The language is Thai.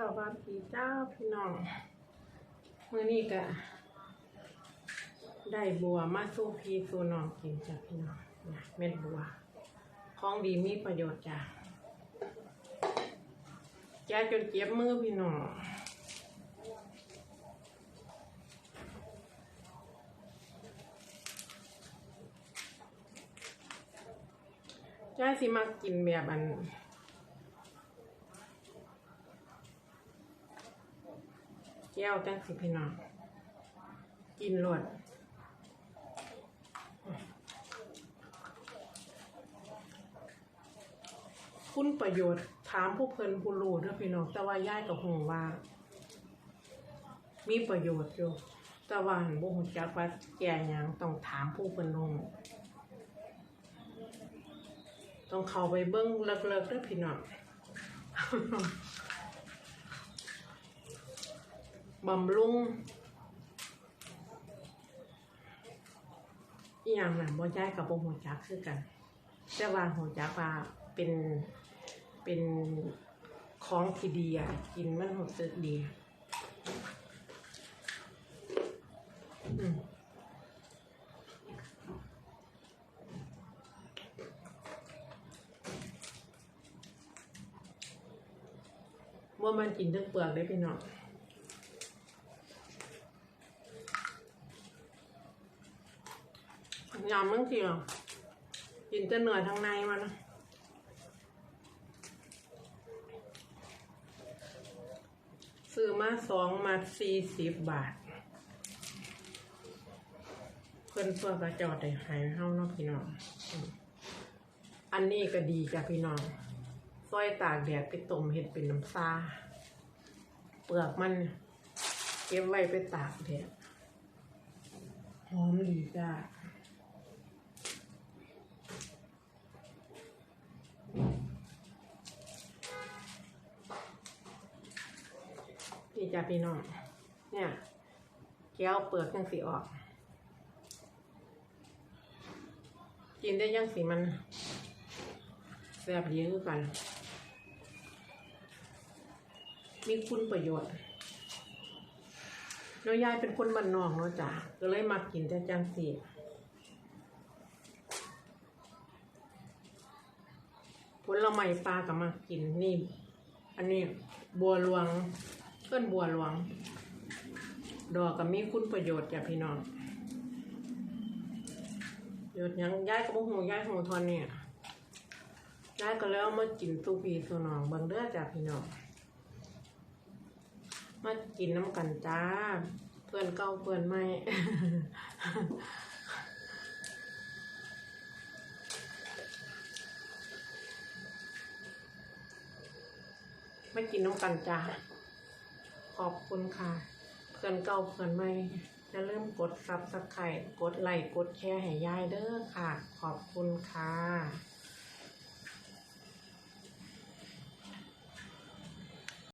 สวัสดีเจ้าพี่น้องมื้อนี้ก็ได้บัวมาสู้พีสู้น้องกินจ้ะพี่น้องนะเม็ดบัวของดีมีประโยชน์จ้ะแกจนเจ็บมือพี่น้องยาสิมากินแบบอัน แก้วจังสิพี่น้อง กินรวดคุณประโยชน์ถามผู้เพลินผู้รู้เด้อพี่น้องแต่ว่าย่ายกับหงว่า มีประโยชน์อยู่แต่ว่าหันบ่ฮู้จักว่าแก่ยังต้องถามผู้เพิ่นรู้ต้องเข้าไปเบิ่งเลิกๆเด้อพี่น้อง บำรุงอีหยังน่ะบ่ย้ายกับบ่ฮู้จักคือกัน แต่ว่าฮู้จักว่าเป็นเป็นของที่ดีอะ กินมันรู้สึกดีอืมว่ามันกินทั้งเปลือกได้พี่น้อง ยำมั่งเสียวกินแต่เนื้อยทางในมันซื้อมาสองมาสี่สิบบาท เพื่อนตัวกระจอดได้หายเฮาเนาะพี่น้อง อันนี้ก็ดีจ้ะพี่น้องซอยตากแดดไปต้มเห็ดเป็นน้ำซาเปลือกมัน เก็บไว้ไปตากแดดหอมดีจ้า นี่ จ้ะพี่น้อง เนี่ยแก้วเปลือกยังสีออก กินได้ยังสีมันแซ่บดีคือกัน มีคุณประโยชน์แล้วยายเป็นคนบ้านนอกเนาะจ้ะก็เลยมากินแต่จังสีผลไม้ปลากับมากินนี่ อันนี้บัวหลวง เพื่อนบัวหลวง ดอกกับมีคุณประโยชน์จ้ะพี่น้องโยชน์ยังย้ายกับหูย้ายหูทอนเนี่ยย้ายก็แล้วมากินตูพีสูนองเบิ่งเด้อจ้ะพี่น้องมากินน้ำกันจ้า เพื่อนเก่าเพื่อนใหม่ไม่กินน้ำกันจ้า ขอบคุณค่ะ เพื่อนเก่าเพื่อนใหม่อย่าลืมกดซับสไครต์กดไลค์กดแชร์ให้ยายเด้อค่ะ ขอบคุณค่ะ